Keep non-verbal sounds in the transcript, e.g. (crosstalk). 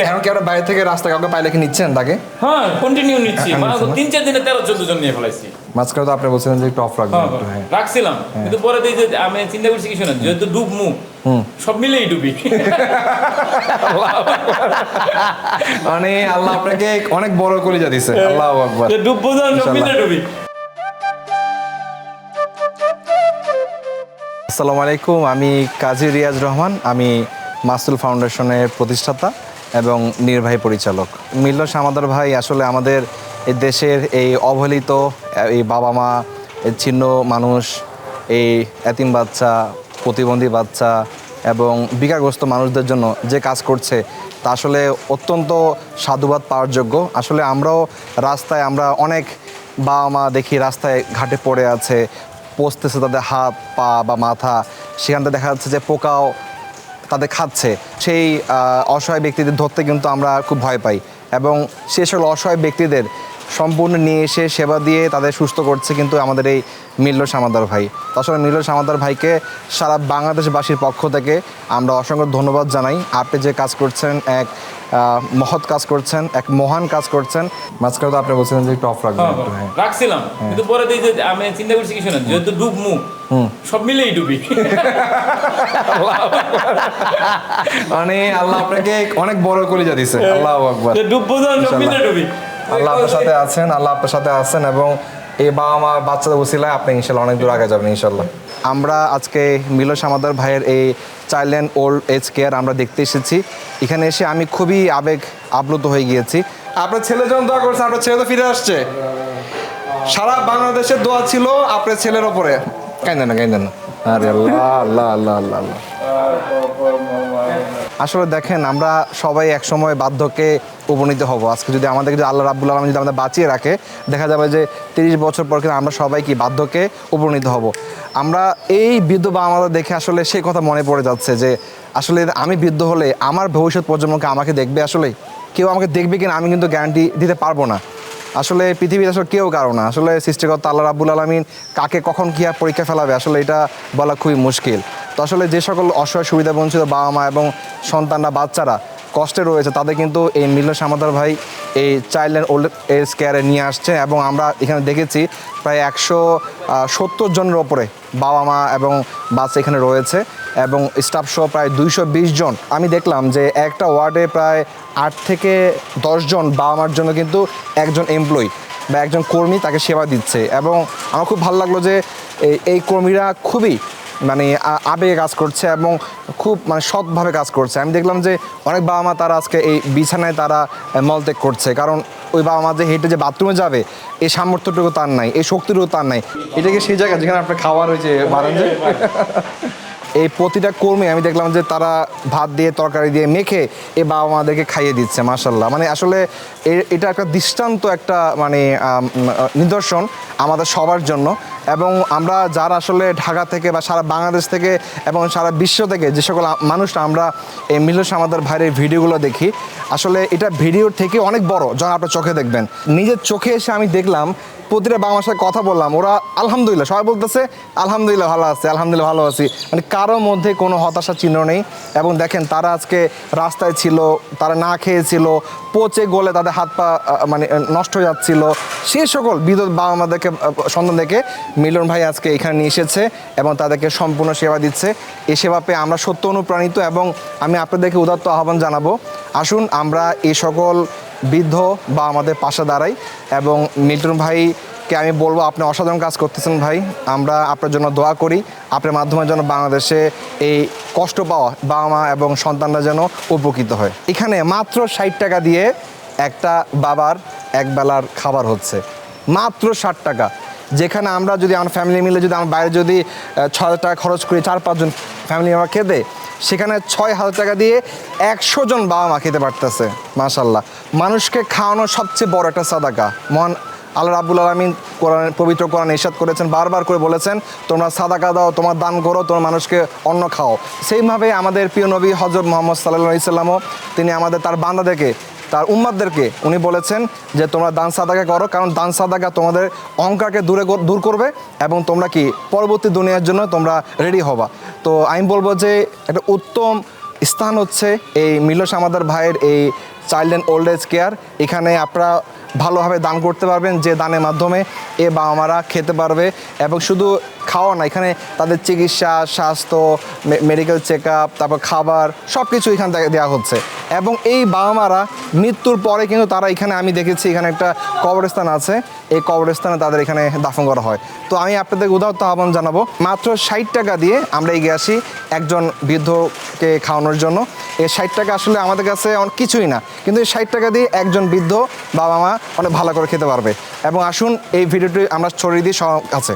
জিজ্ঞাসা এখন কি আপনার বাইরে থেকে রাস্তা কাউকে পাইলে কি নিচ্ছেন তাকে? হ্যাঁ কন্টিনিউ নিচ্ছি। হ্যাঁ? তিন চার দিনে তেরো চোদ্দ জন নিয়ে ফেলাইছি। মাঝখানে তো আপনি বলছিলেন যে একটু অফ রাখবেন হ্যাঁ, হ্যাঁ। রাখছিলাম। কিন্তু পরে দেখি যে আমি চিন্তা করছি কি শোনেন যেহেতু ডুব মুখ সব মিলেই ডুবি। (laughs) মানে আল্লাহ আপনাকে অনেক বড় কলিজা দিছে। আল্লাহ আকবার। ডুব বোঝান সব মিলে ডুবি। আসসালামু আলাইকুম আমি কাজী রিয়াজ রহমান আমি মাসুল ফাউন্ডেশনের প্রতিষ্ঠাতা। এবং নির্বাহী পরিচালক। মিল্ল সামাদার ভাই আসলে আমাদের দেশের এই অবহেলিত, এই বাবা মা ছিন্ন মানুষ, এই এতিম বাচ্চা, প্রতিবন্ধী বাচ্চা এবং বিকারগ্রস্ত মানুষদের জন্য যে কাজ করছে, তা আসলে অত্যন্ত সাধুবাদ পাওয়ার যোগ্য। আসলে আমরাও রাস্তায় আমরা অনেক বাবা মা দেখি রাস্তায় ঘাটে পড়ে আছে, পচতেছে তাদের হাত, পা বা মাথা। সেখান থেকে দেখা যাচ্ছে যে পোকাও তাদের খাচ্ছে, সেই অসহায় ব্যক্তিদের ধরতে কিন্তু আমরা খুব ভয় পাই। এবং সে সকল অসহায় ব্যক্তিদের সম্পূর্ণ নিয়ে এসে সেবা দিয়ে তাদের সুস্থ করছে কিন্তু আমাদের এই মিল্ল সামাদার ভাই। তাছাড়া মিল্ল সামাদার ভাইকে সারা বাংলাদেশবাসীর পক্ষ থেকে আমরা অসংখ্য ধন্যবাদ জানাই। আপনি যে কাজ করছেন এক মহৎ কাজ করছেন এক মহান কাজ করছেন। মাঝখানে তো আপনি বলছিলেন যে একটু অফ রাখবেন হ্যাঁ, হ্যাঁ। রাখছিলাম। কিন্তু পরে দেখি যে আমি চিন্তা করছি কি শোনেন যেহেতু ডুব মুখ সব মিলেই ডুবি। মানে আল্লাহ আপনাকে অনেক বড় কলিজা দিছে। আল্লাহ আকবার। বোঝান সব মিলে ডুবি। আল্লাহ আপনার সাথে আছেন আল্লাহ আপনার সাথে আছেন এবং এই বাবা মা বাচ্চাদের উসিলায় আপনি ইনশাল্লাহ অনেক দূর আগে যাবেন ইনশাল্লাহ। আমরা আজকে মিলো সামাদার ভাইয়ের এই child and old age care আমরা দেখতে এসেছি। এখানে এসে আমি খুবই আবেগ আপ্লুত হয়ে গিয়েছি। আপনার ছেলে যখন দোয়া করছে আপনার ছেলে তো ফিরে আসছে। সারা বাংলাদেশের দোয়া ছিল আপনার ছেলের ওপরে। কাইন্দেন না কাইন্দেন না। আরে আল্লাহ আল্লাহ আল্লাহ আল্লাহ আল্লাহ। আসলে দেখেন, আমরা সবাই একসময় বার্ধক্যে উপনীত হব। আজকে যদি আমাদেরকে যদি আল্লাহ রাব্বুল আলম যদি আমাদের বাঁচিয়ে রাখে, দেখা যাবে যে তিরিশ বছর পর কিন্তু আমরা সবাই কি বার্ধক্যে উপনীত হব। আমরা এই বৃদ্ধ বা আমাদের দেখে আসলে সেই কথা মনে পড়ে যাচ্ছে যে, আসলে আমি বৃদ্ধ হলে আমার ভবিষ্যৎ প্রজন্মকে আমাকে দেখবে আসলে কেউ আমাকে দেখবে কিনা আমি কিন্তু গ্যারান্টি দিতে পারব না। আসলে পৃথিবীর আসলে কেউ কারও না। আসলে সৃষ্টিকর্তা আল্লাহ রাবুল আলমিন কাকে কখন কী আর পরীক্ষা ফেলাবে, আসলে এটা বলা খুবই মুশকিল। তো আসলে যে সকল অসহায় সুবিধা বঞ্চিত বাবা মা এবং সন্তানরা, বাচ্চারা কষ্টে রয়েছে, তাদের কিন্তু এই মিলন সামাদার ভাই এই চাইল্ড অ্যান্ড ওল্ড এজ কেয়ারে নিয়ে আসছে এবং আমরা এখানে দেখেছি প্রায় একশো সত্তর জনের ওপরে বাবা মা এবং বাচ্চা এখানে রয়েছে এবং স্টাফ সহ প্রায় দুইশো বিশ জন। আমি দেখলাম যে একটা ওয়ার্ডে প্রায় আট থেকে জন বাবা মার জন্য কিন্তু একজন এমপ্লয়ি বা একজন কর্মী তাকে সেবা দিচ্ছে এবং আমার খুব ভালো লাগল যে এই কর্মীরা খুবই মানে আবেগে কাজ করছে এবং খুব মানে সৎভাবে কাজ করছে। আমি দেখলাম যে অনেক বাবা মা তারা আজকে এই বিছানায় তারা মলত্যাগ করছে। কারণ ওই বাবা মা যে হেঁটে যে বাথরুমে যাবে এই সামর্থ্যটুকু তার নাই এই শক্তিটুকু তার নাই। এটাকে সেই জায়গা যেখানে আপনার খাওয়ার হয়েছে যে এই প্রতিটা কর্মী আমি দেখলাম যে তারা ভাত দিয়ে, তরকারি দিয়ে মেখে এ বাবা মাদেরকে খাইয়ে দিচ্ছে মাসাল্লাহ মানে আসলে এটা একটা দৃষ্টান্ত একটা মানে নিদর্শন আমাদের সবার জন্য। এবং আমরা যারা আসলে ঢাকা থেকে বা সারা বাংলাদেশ থেকে এবং সারা বিশ্ব থেকে যে সকল মানুষরা আমরা এই মিলস আমাদের ভাইয়ের ভিডিওগুলো দেখি, আসলে এটা ভিডিওর থেকে অনেক বড়, যখন আপনার চোখে দেখবেন। নিজের চোখে এসে আমি দেখলাম প্রতিটা বাংলার সাথে কথা বললাম, ওরা আলহামদুলিল্লাহ, সবাই বলতেছে, আলহামদুলিল্লাহ, ভালো আছে, আলহামদুলিল্লাহ, ভালো আছি। মানে কারও মধ্যে কোনো হতাশা চিহ্ন নেই এবং দেখেন তারা আজকে রাস্তায় ছিল, তারা না খেয়েছিল, পচে গলে তাদের হাত পা মানে নষ্ট হয়ে যাচ্ছিল। সেই সকল বিদ্যুৎ বাবা মাদেরকে সন্তানদেরকে মিলন ভাই আজকে এখানে নিয়ে এসেছে এবং তাদেরকে সম্পূর্ণ সেবা দিচ্ছে। এই সেবা পেয়ে আমরা সত্য অনুপ্রাণিত এবং আমি আপনাদেরকে উদাত্ত আহ্বান জানাব। আসুন, আমরা এই সকল বৃদ্ধ বা আমাদের পাশে দাঁড়াই এবং মিল্টন ভাইকে আমি বলব, আপনি অসাধারণ কাজ করতেছেন ভাই। আমরা আপনার জন্য দোয়া করি, আপনার মাধ্যমে যেন বাংলাদেশে এই কষ্ট পাওয়া বাবা মা এবং সন্তানরা যেন উপকৃত হয়। এখানে মাত্র ষাট টাকা দিয়ে একটা বাবার একবেলার খাবার হচ্ছে। মাত্র ষাট টাকা। যেখানে আমরা যদি, আমার ফ্যামিলি মিলে যদি, আমার বাইরে যদি ছ টাকা খরচ করি, চার পাঁচজন ফ্যামিলি আমার খেতে সেখানে ছয় হাজার টাকা দিয়ে একশো জন বাবা মা খেতে পারতেছে মাশাল্লাহ মানুষকে খাওয়ানো সবচেয়ে বড় একটা সাদাকা। মহান আল্লাহ রাবুল আলমিন কোরআন, পবিত্র কোরআন ইসাদ করেছেন, বারবার করে বলেছেন, তোমরা সাদাকা দাও, তোমার দান করো, তোমার মানুষকে অন্ন খাও। সেইভাবে আমাদের প্রিয় নবী হজরত মোহাম্মদ সাল্লাহ ইসলামও তিনি আমাদের, তার বান্দাদেরকে তার উম্মাদদেরকে উনি বলেছেন যে তোমরা দান সাদাকা করো, কারণ দান সাদাকা তোমাদের অহংকারকে দূরে দূর করবে এবং তোমরা কি পরবর্তী দুনিয়ার জন্য তোমরা রেডি হবা। তো আমি বলব যে একটা উত্তম স্থান হচ্ছে এই মিলস আমাদের ভাইয়ের এই child and old age care এখানে আপনারা ভালোভাবে দান করতে পারবেন যে দানের মাধ্যমে এ বাবা মারা খেতে পারবে এবং শুধু খাওয়া না। এখানে তাদের চিকিৎসা, স্বাস্থ্য মেডিকেল চেক আপ তারপর খাবার সব কিছু এখান থেকে দেওয়া হচ্ছে। এবং এই বাবা মারা মৃত্যুর পরে কিন্তু তারা এখানে, আমি দেখেছি এখানে একটা কবরস্থান আছে। এই কবরস্থানে তাদের এখানে দাফন করা হয়। তো আমি আপনাদের উদাহরণ আহ্বান জানাব, মাত্র ষাট টাকা দিয়ে আমরা এগিয়ে আসি একজন বৃদ্ধকে খাওয়ানোর জন্য। এই ষাট টাকা আসলে আমাদের কাছে অনেক কিছুই না। কিন্তু এই ষাট টাকা দিয়ে একজন বৃদ্ধ বাবা মা অনেক ভালো করে খেতে পারবে। এবং আসুন এই ভিডিওটি আমরা ছড়িয়ে দিই সব কাছে।